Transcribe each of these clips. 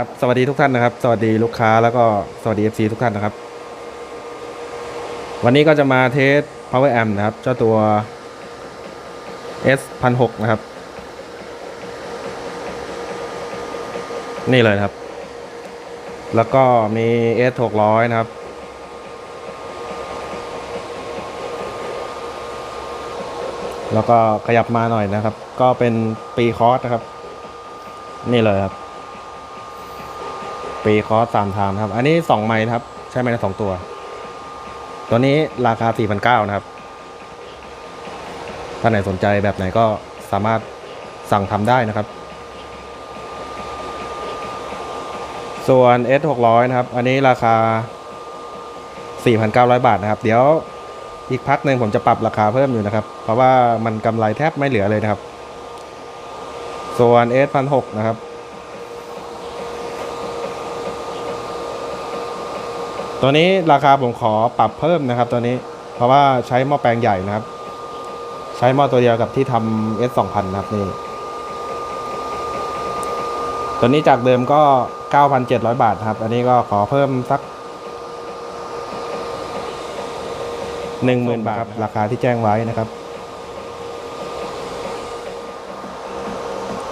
ครับสวัสดีทุกท่านนะครับ สวัสดีลูกค้าแล้วก็สวัสดี FC ทุกท่านนะครับ วันนี้ก็จะมาเทส Power Amp นะครับ เจ้าตัว S 1 6 0นะครับ นี่เลยครับ แล้วก็มี S 6 0 0นะครับ แล้วก็ขยับมาหน่อยนะครับ ก็เป็นปีคอร์สนะครับ นี่เลยครับ ปีคอร์สสามไทม์ครับ อันนี้สองไม้นะครับ ใช้ไม้ละสองตัว ตัวนี้ราคาสี่พันเก้านะครับ ถ้าไหนสนใจแบบไหนก็สามารถสั่งทำได้นะครับ ส่วน S 6 0 0นะครับ อันนี้ราคา 4,900 บาทนะครับ เดี๋ยวอีกพักหนึ่งผมจะปรับราคาเพิ่มอยู่นะครับ เพราะว่ามันกำไรแทบไม่เหลือเลยนะครับ ส่วน S 1 6 0นะครับ ตัวนี้ราคาผมขอปรับเพิ่มนะครับตัวนี้เพราะว่าใช้หม้อแปลงใหญ่นะครับ ใช้หม้อตัวเดียวกับที่ทำ S 2 0 0นะครับนี่ตัวนี้จากเดิมก็ 9,700 บาทครับ อันนี้ก็ขอเพิ่มสัก 10,000 บาทครับ ราคาที่แจ้งไว้นะครับ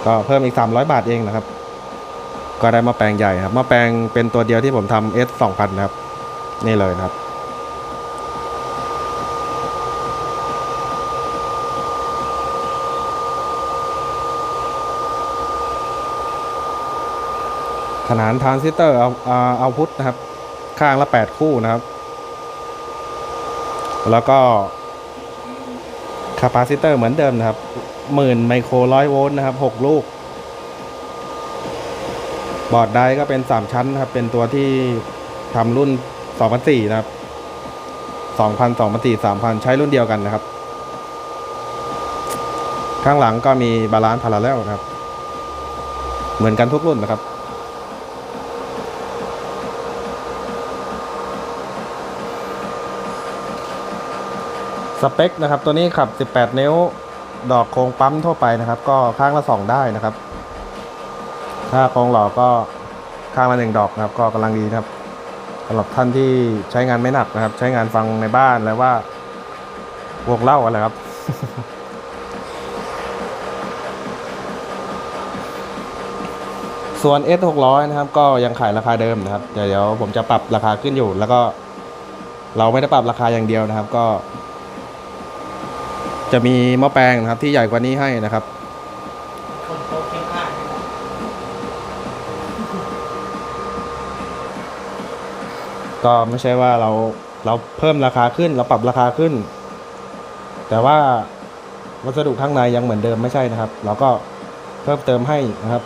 ก็เพิ่มอีก 300 บาทเองนะครับ ก็ได้หมาแปลงใหญ่ครับหมาแปลงเป็นตัวเดียวที่ผมทำ S 2,000 นะครับ นี่เลยครับ ขนานทรานซิสเตอร์เอาเอาพุทนะครับ ข้างละ 8 คู่นะครับ แล้วก็คาปาซิเตอร์เหมือนเดิมนะครับหมื่นไมโครร้อยโวลต์นะครับ 6 ลูก บอร์ดไดก็เป็น 3 ชั้นนะครับ เป็นตัวที่ทำรุ่น 2004นะครับ2,000 2004 3,000ใช้รุ่นเดียวกันนะครับ ข้างหลังก็มีบาลานซ์พาราเลลนะครับ เหมือนกันทุกรุ่นนะครับสเปคนะครับตัวนี้ขับ 18 นิ้ว ดอกโครงปั๊มทั่วไปนะครับ ก็ข้างละ 2 ได้นะครับ ถ้าโครงหล่อก็ข้างละหนึ่งดอกนะครับ ก็กำลังดีนะครับำหรับท่านที่ใช้งานไม่หนักนะครับ ใช้งานฟังในบ้านแล้วว่าวงเล่าอะไรครับ ส่วน S 6 0 0 นะครับ ก็ยังขายราคาเดิมนะครับ เดี๋ยวเดี๋ยวผมจะปรับราคาขึ้นอยู่ แล้วก็เราไม่ได้ปรับราคาอย่างเดียวนะครับ ก็ จะมีหม้อแปลงนะครับ ที่ใหญ่กว่านี้ให้นะครับ คนโตเคียงข้าง ก็ไม่ใช่ว่าเราเราเพิ่มราคาขึ้น เราปรับราคาขึ้น แต่ว่าวัสดุข้างในยังเหมือนเดิมไม่ใช่นะครับ เราก็เพิ่มเติมให้นะครับ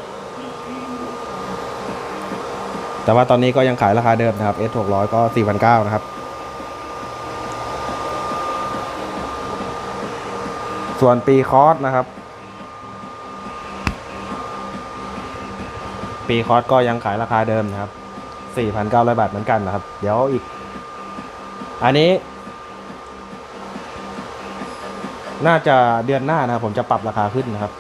แต่ว่าตอนนี้ก็ยังขายราคาเดิมนะครับ S 6 0 0ก็4,900นะครับ ส่วนปีคอร์สนะครับ ปีคอร์สก็ยังขายราคาเดิมนะครับ 4,900 บาทเหมือนกันนะครับ เดี๋ยวอีก อันนี้ น่าจะเดือนหน้านะครับ ผมจะปรับราคาขึ้นนะครับ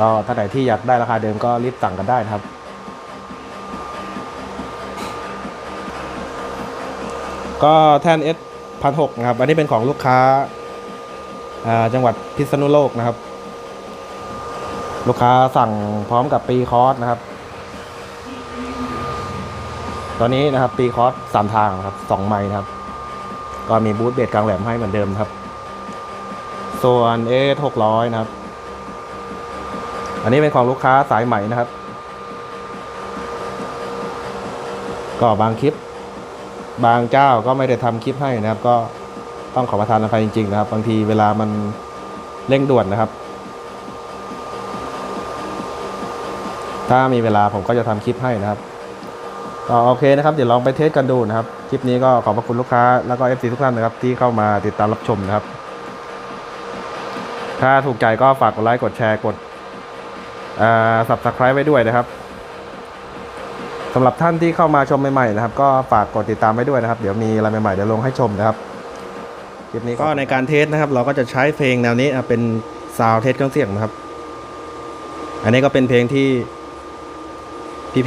ก็ถ้าไหนที่อยากได้ราคาเดิมก็รีบสั่งกันได้นะครับ ก็แท่น S พันหกนะครับ อันนี้เป็นของลูกค้าจังหวัดพิษณุโลกนะครับ ลูกค้าสั่งพร้อมกับปีคอร์สนะครับ ตอนนี้นะครับปีคอร์สสามทางนะครับสองไม้นะครับ ก็มีบูทเบสกลางแหลมให้เหมือนเดิมครับ ส่วน A หกร้อยนะครับ อันนี้เป็นของลูกค้าสายใหม่นะครับ ก็บางคลิป บางเจ้าก็ไม่ได้ทำคลิปให้นะครับ ก็ต้องขอประทานอภัยจริง ๆ นะครับ บางทีเวลามันเร่งด่วนนะครับ ถ้ามีเวลาผมก็จะทำคลิปให้นะครับ ก็โอเคนะครับ เดี๋ยวลองไปเทสกันดูนะครับ คลิปนี้ก็ขอบพระคุณลูกค้าแล้วก็ FC ทุกท่านนะครับ ที่เข้ามาติดตามรับชมนะครับ ถ้าถูกใจก็ฝากกดไลค์กดแชร์กดอ่า subscribe ไว้ด้วยนะครับสำหรับท่านที่เข้ามาชมใหม่ๆนะครับ ก็ฝากกดติดตามไว้ด้วยนะครับ เดี๋ยวมีอะไรใหม่ๆเดี๋ยวลงให้ชมนะครับคลิปนี้ก็ในการเทสนะครับ เราก็จะใช้เพลงแนวนี้นะเป็นซาวเทสเครื่องเสียงนะครับ อันนี้ก็เป็นเพลงที่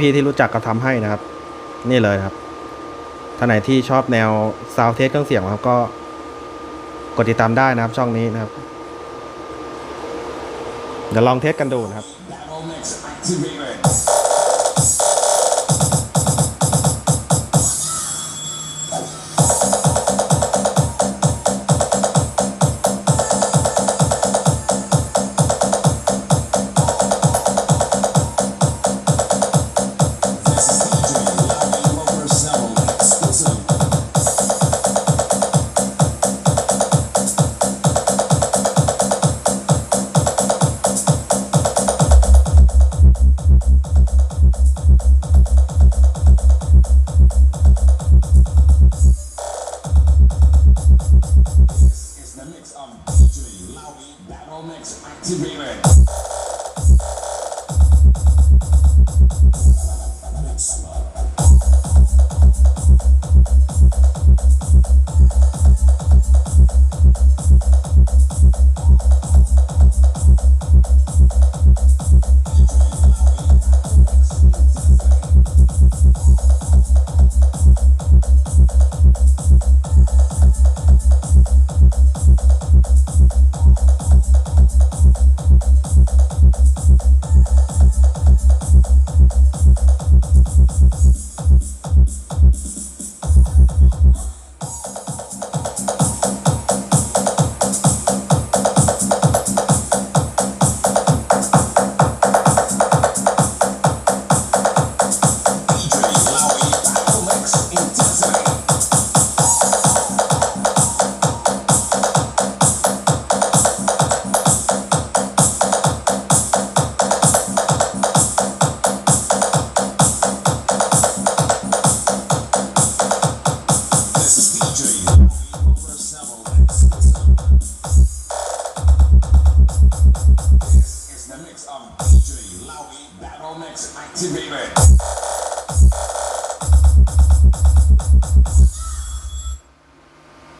พี่ๆที่รู้จักก็ทำให้นะครับ นี่เลยครับท่านไหนที่ชอบแนวซาวเทสเครื่องเสียงครับก็กดติดตามได้นะครับช่องนี้นะครับ เดี๋ยวลองเทสกันดูนะครับ Battle Mix Active